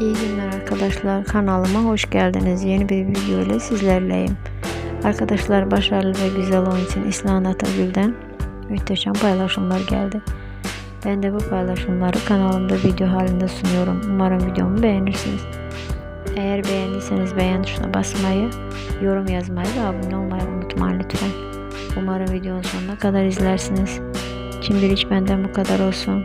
İyi günler arkadaşlar. Kanalıma hoş geldiniz. Yeni bir video ile sizlerleyim. Arkadaşlar başarılı ve güzel oyun için İslam Atagül'den muhteşem paylaşımlar geldi. Ben de bu paylaşımları kanalımda video halinde sunuyorum. Umarım videomu beğenirsiniz. Eğer beğendiyseniz beğen tuşuna basmayı, yorum yazmayı ve abone olmayı unutmayın lütfen. Umarım videonun sonuna kadar izlersiniz. Şimdilik benden bu kadar olsun.